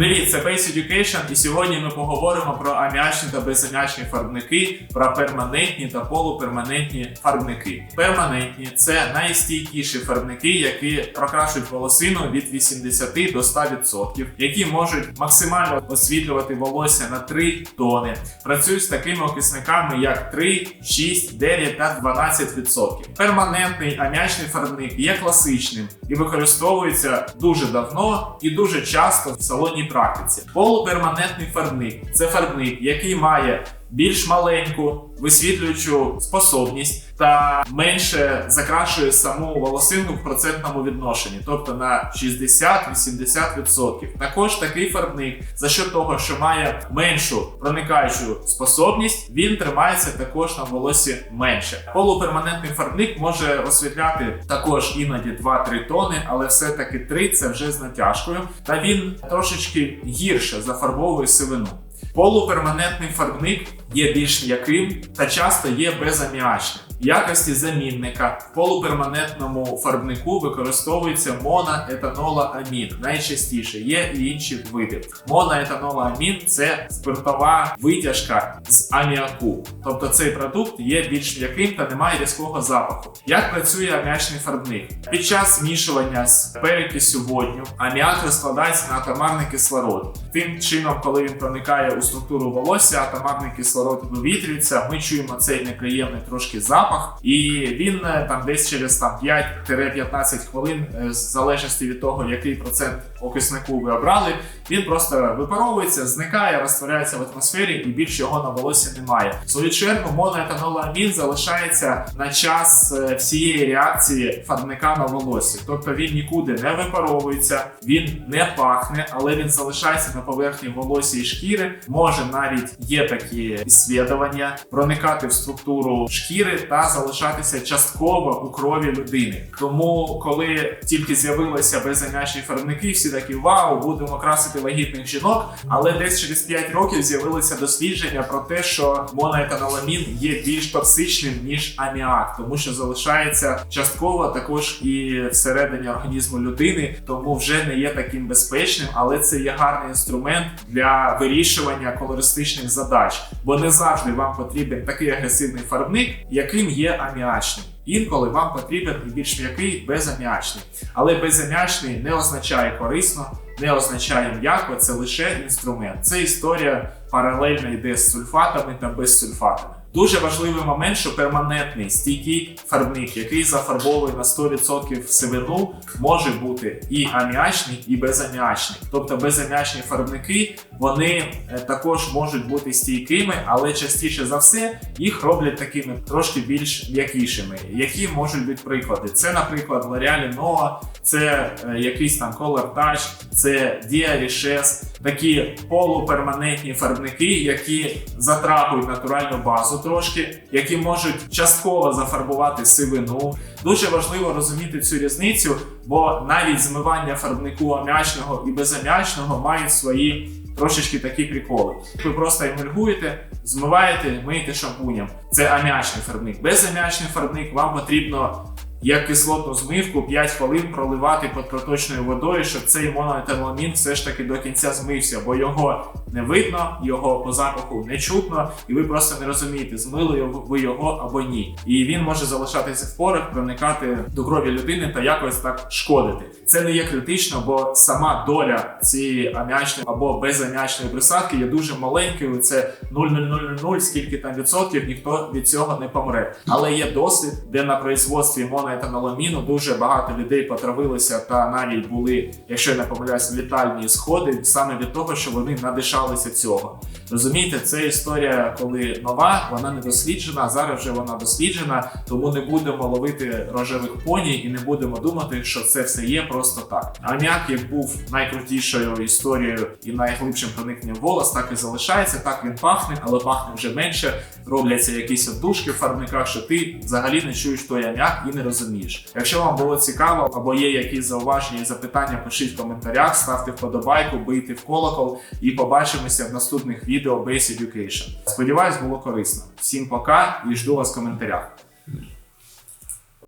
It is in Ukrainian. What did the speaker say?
Привіт, це Base Education, і сьогодні ми поговоримо про аміачні та безаміачні фарбники, про перманентні та полуперманентні фарбники. Перманентні це найстійкіші фарбники, які прокрашують волосину від 80 до 100%, які можуть максимально освітлювати волосся на 3 тони. Працюють з такими окисниками, як 3, 6, 9 та 12%. Перманентний аміачний фарбник є класичним і використовується дуже давно і дуже часто в салонній практиці. Полуперманентний фарбник це фарбник, який має більш маленьку висвітлюючу способність та менше закрашує саму волосину в процентному відношенні, тобто на 60-80%. Також такий фарбник за що того, що має меншу проникаючу способність, він тримається також на волосі менше. Полуперманентний фарбник може освітляти також іноді 2-3 тони, але все-таки 3 це вже з натяжкою, та він трошечки гірше зафарбовує сивину. Полуперманентний фарбник є більш м'яким та часто є безаміачним. В якості замінника в полуперманентному фарбнику використовується моноетаноламін. Найчастіше є і інші види. Моноетаноламін це спиртова витяжка з аміаку. Тобто цей продукт є більш м'яким та не має різкого запаху. Як працює аміачний фарбник? Під час змішування з перекисю водню аміак розкладається на атомарний кислород. Тим чином, коли він проникає у структуру волосся, атомарний кислород вивітрюється. Ми чуємо цей неприємний трошки запах, і він е, там десь через там 5-15 хвилин, е, в залежності від того, який процент окиснику ви обрали, він просто випаровується, зникає, розтворяється в атмосфері, і більше його на волосі немає. В свою чергу моноетаноламін залишається на час е, всієї реакції фарбника на волосі, тобто він нікуди не випаровується, він не пахне, але він залишається на поверхні волосся і шкіри. Може навіть є такі іслідування проникати в структуру шкіри та залишатися частково у крові людини. Тому, коли тільки з'явилися безам'ячні фарбники, всі такі вау, будемо красити вагітних жінок. Але десь через 5 років з'явилися дослідження про те, що моноетаноламін є більш токсичним ніж аміак, тому що залишається частково також і всередині організму людини, тому вже не є таким безпечним, але це є гарний інструмент для вирішування колористичних задач, бо не завжди вам потрібен такий агресивний фарбник, яким є аміачним. Інколи вам потрібен і більш м'який безаміачний. Але безаміачний не означає корисно, не означає м'яко, це лише інструмент. Це історія паралельно йде з сульфатами та безсульфатами. Дуже важливий момент, що перманентний стійкий фарбник, який зафарбовує на 100% сивину, може бути і аміачний, і безаміачний. Тобто безаміачні фарбники вони е, також можуть бути стійкими, але частіше за все їх роблять такими трошки більш м'якішими. Які можуть бути приклади? Це, наприклад, L'Oreal Nova, це е, якийсь там Color Touch, це Dia Richesse, такі полуперманентні фарбники, які затрапують натуральну базу трошки, які можуть частково зафарбувати сивину. Дуже важливо розуміти цю різницю, бо навіть змивання фарбнику аміачного і безаміачного мають свої. Трошечки такі приколи. Ви просто емульгуєте, змиваєте, миєте шампунем. Це аміачний фарбник. Безаміачний фарбник вам потрібно як кислотну змивку 5 хвилин проливати під проточною водою, щоб цей моноеталамін все ж таки до кінця змився, бо його не видно, його по запаху не чутно, і ви просто не розумієте, змили ви його або ні. І він може залишатися в порах, проникати до крові людини та якось так шкодити. Це не є критично, бо сама доля цієї аміачної або безаміачної присадки є дуже маленькою. Це 0,0000, скільки там відсотків, ніхто від цього не помре. Але є досвід, де на производстві моноетаноламіну дуже багато людей потравилися та навіть були, якщо я не помиляюся, літальні сходи саме від того, що вони надишалися цього. Розумієте, це історія, коли нова, вона не досліджена. Зараз вже вона досліджена, тому не будемо ловити рожевих поні і не будемо думати, що це все є просто так. Аміак як був найкрутішою історією і найглибшим проникненням волос, так і залишається. Так він пахне, але пахне вже менше. Робляться якісь отдушки в фарбниках, що ти взагалі не чуєш той аміак і не розумієш. Якщо вам було цікаво або є якісь зауваження і запитання, пишіть в коментарях, ставте вподобайку, бийте в колокол і побачимося в наступних відео Base Education. Сподіваюсь, було корисно. Всім пока і жду вас в коментарях.